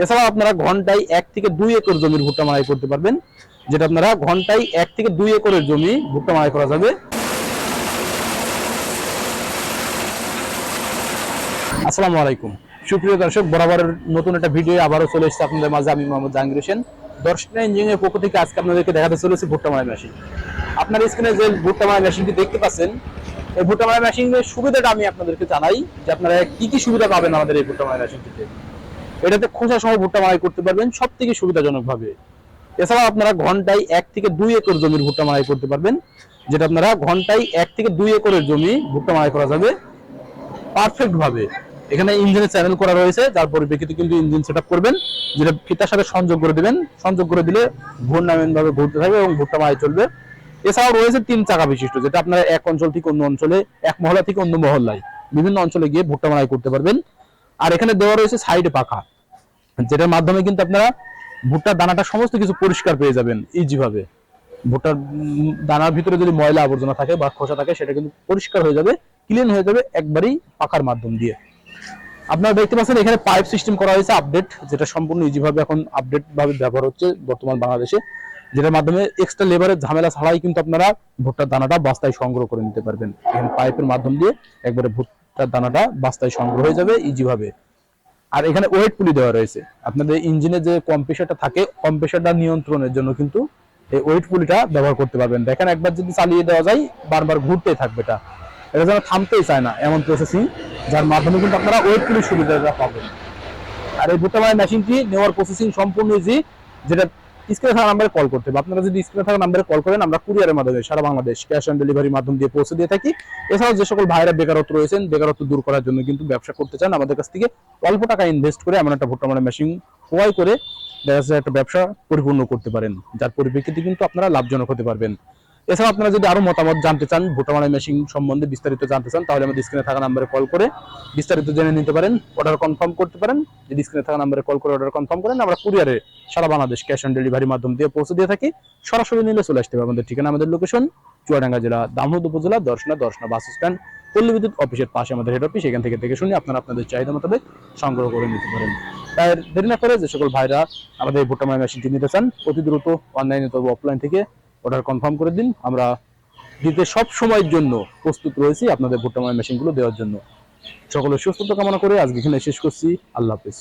এছাড়াও আপনারা ঘন্টায় এক থেকে দুই একর জমির ভুট্টা মারাই করতে পারবেন, যেটা আপনারা ঘন্টায় এক থেকে দুই একরের জমি ভুট্টা মারাই করা যাবে। আসসালামু আলাইকুম। সুপ্রিয় দর্শক, বরাবরের নতুন একটা ভিডিও আবারও চলে এসেছে আপনাদের মাঝে, আমি মোহাম্মদ জাহাঙ্গীর হোসেন। দর্শক ইঞ্জিনিয়ার পক্ষ থেকে আজকে আপনাদেরকে দেখাতে চলেছে ভুট্টা মারাই মেশিন। আপনার স্ক্রিনে যে ভুট্টা মারাই মেশিনটি দেখতে পাচ্ছেন, এই ভুট্টা মারাই মেশিনের সুবিধাটা আমি আপনাদেরকে জানাই যে আপনারা কি কি সুবিধা পাবেন আমাদের এই ভুট্টা মারাই মেশিনটিতে। এটাতে খোসা সহ ভুট্টা মারাই করতে পারবেন সব থেকে সুবিধাজনক ভাবে এছাড়াও আপনারা ঘন্টায় এক থেকে দুই একর জমির ভুট্টা মারাই করতে পারবেন, যেটা আপনারা ঘন্টায় এক থেকে দুই একরের জমি ভুট্টা মারাই করা যাবে পারফেক্ট ভাবে এখানে ইঞ্জিনের চ্যানেল করা রয়েছে, যার পরিপ্রেক্ষিতে কিন্তু ইঞ্জিন সেট করবেন, যেটা ফিতার সাথে সংযোগ করে দেবেন। সংযোগ করে দিলে ঘূর্ণায়ন ভাবে ঘুরতে থাকবে এবং ভুট্টা মারাই চলবে। এছাড়াও রয়েছে তিন চাকা বিশিষ্ট, যেটা আপনারা এক অঞ্চল থেকে অন্য অঞ্চলে, এক মহলা থেকে অন্য মহল্লায় বিভিন্ন অঞ্চলে গিয়ে ভুট্টা মারাই করতে পারবেন। আর এখানে দেওয়া রয়েছে সাইডে পাখা। যেটার মাধ্যমে কিন্তু আপনারা ভুট্টার দানাটা সমস্ত কিছু পরিষ্কার পেয়ে যাবেন ইজি ভাবে। ভুট্টার দানার ভিতরে যদি ময়লা আবর্জনা থাকে বা খোসা থাকে, সেটা কিন্তু পরিষ্কার হয়ে যাবে ক্লিন হয়ে যাবে একবারই পাকার মাধ্যম দিয়ে। আপনারা দেখতে পাচ্ছেন এখানে পাইপ সিস্টেম করা হয়েছে আপডেট যেটা সম্পূর্ণ ইজি ভাবে এখন আপডেট ভাবে ব্যবহার হচ্ছে বর্তমান বাংলাদেশে, যেটার মাধ্যমে এক্সট্রা লেবারের ঝামেলা ছাড়াই কিন্তু আপনারা ভুট্টার দানাটা বাস্তায় সংগ্রহ করে নিতে পারবেন। এখানে পাইপের মাধ্যম দিয়ে একবারে ভুট্টার দানাটা বাস্তায় সংগ্রহ হয়ে যাবে ইজি ভাবে। আর এখানে ওয়েট পুলি দেওয়া রয়েছে। আপনাদের ইঞ্জিনে যে কম্প্রেসারটা থাকে কম্প্রেসারটা নিয়ন্ত্রণের জন্য কিন্তু এই ওয়েট পুলিটা ব্যবহার করতে পারবেন। দেখেন একবার যদি চালিয়ে দেওয়া যায়, বারবার ঘুরতেই থাকবে এটা। এটা যেন থামতেই চায় না এমন প্রসেসিং যার মাধ্যমে কিন্তু আপনারা ওয়েট পুলির সুবিধাটা পাবেন। আর এই মারাই মেশিনটি নেওয়ার প্রসেসিং সম্পূর্ণ ইজি যেটা স্ক্রিনে থাকা নাম্বারে কল করতে হবে। আপনারা যদি স্ক্রিনে থাকা নাম্বারে কল করেন, আমরা কুরিয়ারের মাধ্যমে সারা বাংলাদেশ ক্যাশ অন ডেলিভারির মাধ্যম দিয়ে পৌঁছে দিয়ে থাকি। এছাড়াও যে সকল ভাইরা বেকারত্ব রয়েছেন, বেকারত্ব দূর করার জন্য কিন্তু ব্যবসা করতে চান, আমাদের কাছ থেকে অল্প টাকা ইনভেস্ট করে এমন একটা ভুট্টা মানে মেশিন ক্রয় করে দেখা একটা ব্যবসা পরিপূর্ণ করতে পারেন। যার পরিপ্রেক্ষিতে কিন্তু আপনারা লাভজনক হতে পারবেন। এছাড়া আপনারা যদি আরও মতামত জানতে চান ভুট্টা মারাই মেশিন সম্বন্ধে বিস্তারিত জানতে চান, তাহলে আমাদের স্ক্রিনে থাকা নাম্বারে কল করে বিস্তারিত জেনে নিতে পারেন অর্ডার কনফার্ম করতে পারেন। যদি স্ক্রিনে থাকা নাম্বারে কল করে অর্ডার কনফার্ম করেন, আমরা কুরিয়ারে সারা বাংলাদেশ ক্যাশ অন ডেলিভারি মাধ্যম দিয়ে পৌঁছে দিয়ে থাকি। সরাসরি নিলে চলে আসতে হবে আমাদের ঠিকানা, আমাদের লোকেশন চুয়াডাঙ্গা জেলা দামোদ উপজেলা দর্শনা দর্শনা বাস স্ট্যান্ড পল্লী বিদ্যুৎ অফিসের পাশে আমাদের হেড অফিস এখান থেকে দেখে শুনে আপনারা আপনাদের চাহিদা মোতাবেক সংগ্রহ করে নিতে পারেন। তাই দেরি না করে যে সকল ভাইরা আমাদের ভুট্টা মারাই মেশিনটি নিতে চান, অতি দ্রুত অনলাইনে তবে অফলাইন থেকে অর্ডার কনফার্ম করে দিন। আমরা দিতে সব সময়ের জন্য প্রস্তুত রয়েছি আপনাদের ভুট্টা মারাই মেশিনগুলো দেওয়ার জন্য। সকলের সুস্থতা কামনা করে আজকে এখানে শেষ করছি। আল্লাহ হাফিজ।